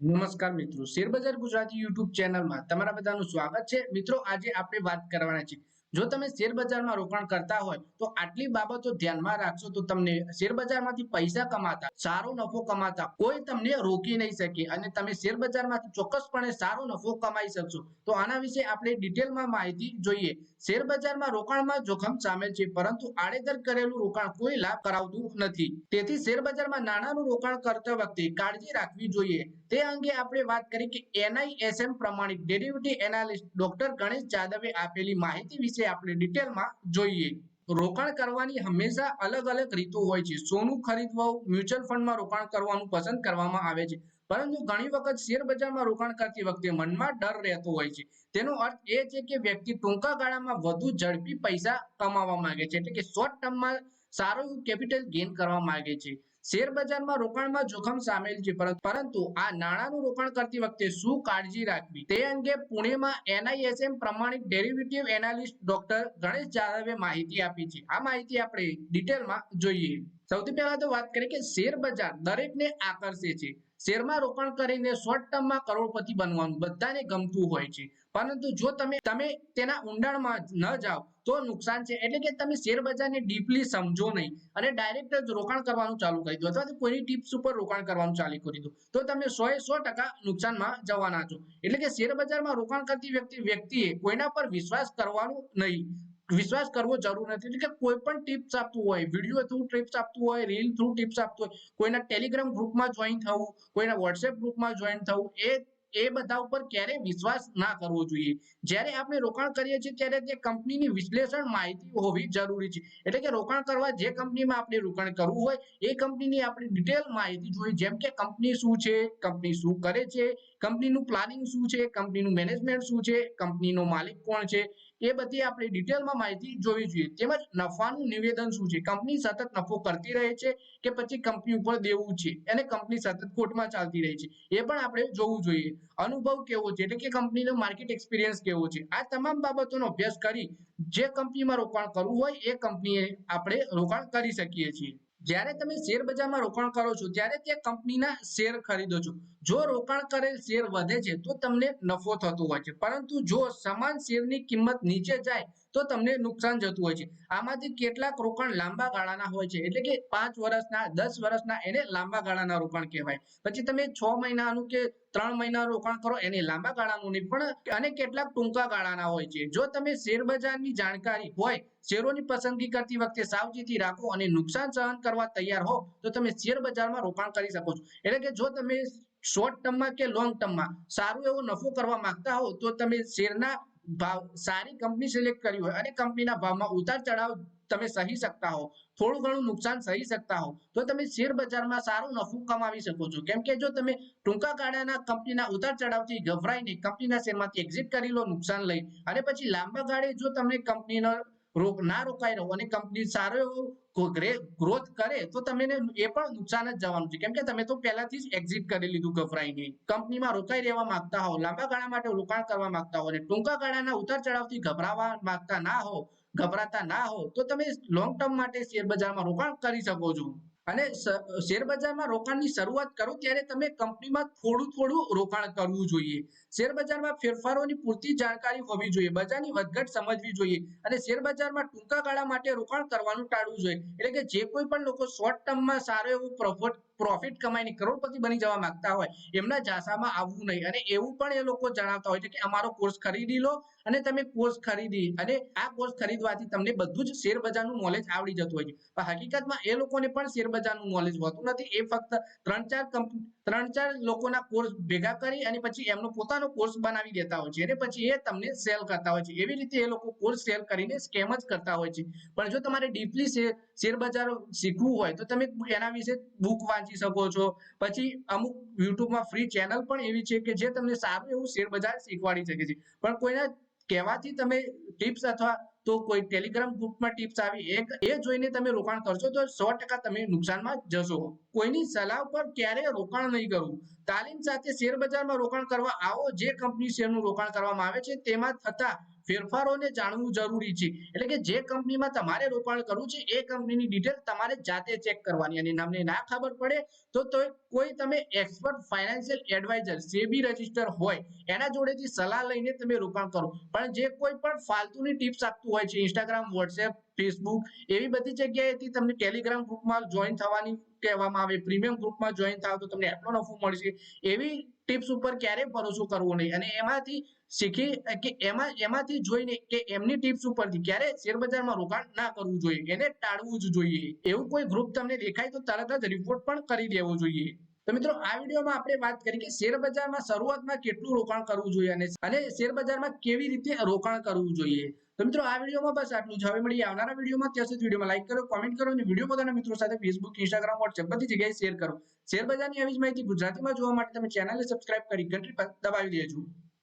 નમસ્કાર મિત્રો. શેરબજાર ગુજરાતી યુટ્યુબ ચેનલમાં તમારા બધાનું સ્વાગત છે. મિત્રો, આજે આપણે વાત કરવાના છે જો તમે શેરબજારમાં રોકાણ કરતા હોય, તો આટલી બાબતો ધ્યાનમાં રાખશો તો તમને શેરબજારમાંથી પૈસા કમાતા, સારો નફો કમાતા, કોઈ તમને રોકી નહીં શકે અને તમે શેરબજારમાંથી ચોક્કસપણે સારો નફો કમાઈ શકશો. તો આના વિશે આપણે ડિટેલમાં માહિતી જોઈએ. શેરબજારમાં રોકાણમાં જોખમ સામેલ છે, પરંતુ આડેધર કરેલું રોકાણ કોઈ લાભ કરાવતું નથી. તેથી શેરબજારમાં નાણાંનું રોકાણ કરતા વખતે કાળજી રાખવી જોઈએ. તે અંગે આપણે વાત કરી કે એનઆઈએસએમ પ્રમાણિત ડેરિવેટિવ એનાલિસ્ટ ડોક્ટર ગણેશ જાદવે આપેલી માહિતી વિશે આપણે ડિટેલમાં જોઈએ. રોકાણ કરવાની હંમેશા અલગ અલગ રીતો હોય છે. સોનું ખરીદવું મ્યુચ્યુઅલ ફંડમાં રોકાણ કરવાનું પસંદ કરવામાં આવે છે. પરંતુ ઘણી વખત શેર બજારમાં રોકાણ કરતી વખતે મનમાં ડર રહેતો હોય છે. તેનો અર્થ એ છે કે વ્યક્તિ ટૂંકા ગાળામાં વધુ ઝડપી પૈસા કમાવા માંગે છે. એટલે કે શોર્ટ ટર્મમાં સારું કેપિટલ ગેઇન કરવા માંગે છે. શેર બજારમાં રોકાણમાં જોખમ સામેલ છે. પરંતુ આ નાણાંનું રોકાણ કરતી વખતે શું કાળજી રાખવી? તે અંગે પુણેમાં એનઆઈએસએમ પ્રમાણિત ડેરિવેટિવ એનાલિસ્ટ ડોક્ટર ગણેશ જાદવે માહિતી આપી છે. આ માહિતી આપણે ડિટેલમાં જોઈએ. સૌથી પહેલા તો વાત કરીએ કે શેર બજાર દરેકને આકર્ષે છે. શેરમાં રોકાણ કરીને શોર્ટ ટર્મમાં કરોડપતિ બનવાનું બધાને ગમતું હોય છે. પરંતુ જો તમે તમે તેના ઊંડાણમાં ન જાઓ, તો નુકસાન છે. એટલે કે તમે શેર ડીપલી સમજો નહીં અને ડાયરેક્ટ જ રોકાણ કરવાનું ચાલુ કરી દો. અથવા તો કોઈની ટિપ્સ ઉપર રોકાણ કરવાનું ચાલુ કરી દો. તો તમે સો સો ટકા નુકસાનમાં જવાના છો. એટલે કે શેર બજારમાં રોકાણ કરતી વ્યક્તિ, વ્યક્તિએ કોઈના પર વિશ્વાસ કરવાનો નહીં. વિશ્વાસ કરવો જરૂર નથી. એટલે કે કોઈ પણ ટિપ્સ આપતું હોય વીડિયો થ્રુ ટિપ્સ આપતું હોય રીલ થ્રુ ટિપ્સ આપતું હોય, કોઈના ટેલિગ્રામ ગ્રુપમાં જોઈન થવું, કોઈના વોટ્સએપ ગ્રુપમાં જોઈન થવું, એ એ બધા ઉપર ક્યારે વિશ્વાસ ના કરવો જોઈએ. જ્યારે આપણે રોકાણ કરીએ છીએ, ત્યારે તે કંપનીની વિશ્લેષણ માહિતી હોવી જરૂરી છે. એટલે કે રોકાણ કરવા જે કંપનીમાં આપણે રોકાણ કરવું હોય, એ કંપનીની આપણે ડિટેલ માહિતી જોઈએ. જેમ કે કંપની શું છે, કંપની શું કરે છે, કંપનીનું પ્લાનિંગ શું છે, કંપનીનું મેનેજમેન્ટ શું છે, કંપનીનો માલિક કોણ છે એ બધી આપણે ડિટેલમાં માહિતી જોવી જોઈએ. તેમજ નફાનું નિવેદન શું છે? કંપની સતત નફો કરતી રહે છે કે પછી કંપની ઉપર દેવું છે? અને કંપની સતત ખોટમાં ચાલતી રહે છે. એ પણ આપણે જોવું જોઈએ. અનુભવ કેવો છે? એટલે કે કંપનીનો માર્કેટ એક્સપિરિયન્સ કેવો છે? આ તમામ બાબતોનો અભ્યાસ કરી જે કંપનીમાં રોકાણ કરવું હોય એ કંપનીએ આપણે રોકાણ કરી શકીએ છીએ. જ્યારે તમે શેર બજારમાં રોકાણ કરો છો, ત્યારે તે કંપનીના શેર ખરીદો છો. જો રોકાણ કરેલ શેર વધે છે, તો તમને નફો થતો હોય છે. પરંતુ જો સમાન શેરની કિંમત નીચે જાય, તો તમને નુકસાન જતું હોય છે. આમાંથી કેટલાક રોકાણ લાંબા ગાળાના હોય છે. એટલે કે પાંચ વર્ષના, દસ વર્ષના એને લાંબા ગાળાના રોકાણ કહેવાય. પછી તમે છ મહિનાનું કે ત્રણ મહિના રોકાણ કરો, એને લાંબા ગાળાનું નહીં. પણ અને કેટલાક ટૂંકા ગાળાના હોય છે. જો તમે શેર બજારની જાણકારી હોય, શેરોની પસંદગી કરતી વખતે સાવચેતી રાખો અને નુકસાન સહન કરવા તૈયાર હો, તો તમે શેર બજારમાં રોકાણ કરી શકો છો. એટલે કે જો તમે શોર્ટ ટર્મમાં કે લોંગ ટર્મમાં સારું એવો નફો કરવા માંગતા હો, તો તમે શેરના ભાવ, સારી કંપની સિલેક્ટ કરી હોય અને કંપનીના ભાવમાં ઉતાર ચઢાવ તમે સહી શકતા હો, થોડું ઘણું નુકસાન સહી શકતા હો, તો તમે શેર બજારમાં સારું નફો કમાવી શકો છો. કેમ કે જો તમે ટૂંકા ગાળાના કંપનીના ઉતાર ચઢાવથી ગભરાઈને કંપનીના શેરમાંથી એક્ઝિટ કરી લો, નુકસાન લઈ, અને પછી લાંબા ગાળે જો તમને કંપનીનો ના રોકાઈ રહો અને કંપની સારો ગ્રોથ કરે તો તમને એ પણ નુકસાન જ જવાનું છે. કેમ કે તમે તો પહેલાથી જ એક્ઝિટ કરી લીધું ગભરાઈને. કંપનીમાં રોકાઈ રહેવા માંગતા હો, લાંબા ગાળા માટે રોકાણ કરવા માંગતા હો અને ટૂંકા ગાળાના ઉતાર ચઢાવથી ગભરાવા માંગતા ના હો, ગભરાતા ના હો, તો તમે લોંગ ટર્મ માટે શેર બજારમાં રોકાણ કરી શકો છો. અને શેર રોકાણની શરૂઆત કરો ત્યારે તમે કંપનીમાં થોડું થોડું રોકાણ કરવું જોઈએ. શેર બજારમાં ફેરફારોની પૂરતી જાણકારી હોવી જોઈએ, બજારની વધઘટ સમજવી જોઈએ અને શેર બજારમાં ટૂંકા ગાળા માટે રોકાણ કરવાનું ટાળવું જોઈએ. એટલે કે જે કોઈ પણ લોકો શોર્ટ ટર્મમાં સારો એવો પ્રોફિટ પ્રોફિટ કમાઈને કરોડપતિ બની જવા માંગતા હોય, એમના જાસામાં આવવું નહીં. અને એવું પણ એ લોકો જણાવતા હોય છે કે અમારો કોર્સ ખરીદી લો અને તમે કોર્સ ખરીદી અને આ કોર્સ ખરીદવાથી તમને બધું જ શેર બજારનું નોલેજ આવડી જતું હોય છે. પણ હકીકતમાં એ લોકોને પણ શેર નોલેજ હોતું નથી. એ ફક્ત ત્રણ ચાર ત્રણ ચાર લોકોના કોર્સ ભેગા કરી અને પછી એમનો પોતાનો કોર્સ બનાવી દેતા હોય છે. અને પછી એ તમને સેલ કરતા હોય છે. એવી રીતે એ લોકો કોર્સ સેલ કરીને સ્કેમ જ કરતા હોય છે. પણ જો તમારે ડીપલી શેર બજાર શીખવું હોય તો તમે એના વિશે બુક વાંચી વાંચી શકો છો. પછી અમુક યુટ્યુબમાં ફ્રી ચેનલ પણ એવી છે કે જે તમને સારું એવું શેર બજાર શીખવાડી શકે છે. પણ કોઈના કહેવાથી તમે ટિપ્સ અથવા તો કોઈ ટેલિગ્રામ ગ્રુપમાં ટિપ્સ આવી, એક, એ જોઈને તમે રોકાણ કરશો તો સો ટકા તમે નુકસાનમાં જશો. કોઈની સલાહ પર ક્યારેય રોકાણ નહીં કરવું. તાલીમ સાથે શેર બજારમાં રોકાણ કરવા આવો, જે કંપની શેરનું રોકાણ કરવામાં આવે છે તેમાં થતા ફેરફારોને જાણવું જરૂરી છે. એટલે કે જે કંપનીમાં તમારે રોકાણ કરવું છે, એ કંપનીની ડિટેલ તમારે જાતે ચેક કરવાની. અને તમને ના ખબર પડે, તો કોઈ તમે expert financial adviser SEBI register હોય, એના જોડેથી સલાહ લઈને તમે રોકાણ કરો. પણ જે કોઈ પણ ફાલતુની ટિપ્સ આપતું હોય છે ઇન્સ્ટાગ્રામ વોટ્સએપ ફેસબુક એવી બધી જગ્યાએથી તમને ટેલિગ્રામ ગ્રુપમાં જોઈન થવાની કહેવામાં આવે પ્રીમિયમ ગ્રુપમાં જોઈન થાવ તો તમને એટલો નફો મળશે. એવી ટિપ્સ ઉપર ક્યારે ભરોસો કરવો નહીં. અને એમાંથી શીખી કે એમાં, એમાંથી જોઈને કે એમની ટિપ્સ ઉપરથી ક્યારે શેરબજારમાં રોકાણ ના કરવું જોઈએ, એને ટાળવું જ જોઈએ. એવું કોઈ ગ્રુપ તમને દેખાય તો તરત જ રિપોર્ટ પણ કરી દેવો જોઈએ. તો મિત્રો, આ વિડીયોમાં આપણે વાત કરી કે શેર બજારમાં શરૂઆતમાં કેટલું રોકાણ કરવું જોઈએ અને અને શેર કેવી રીતે રોકાણ કરવું જોઈએ. તો મિત્રો, આ વિડીયોમાં બસ આટલું જ. હવે મળીએ આવનારા વિડીયોમાં. ત્યાં સુધી વિડીયોમાં લાઈક કરો કોમેન્ટ કરો અને વીડિયો પોતાના મિત્રો સાથે ફેસબુક ઇન્સ્ટાગ્રામ વોટ્સએપ બધી જગ્યાએ શેર કરો. શેર બજારની આવી જ માહિતી ગુજરાતીમાં જોવા માટે તમે ચેનલને સબસ્ક્રાઇબ કરી ઘંટી દબાવી દેજો.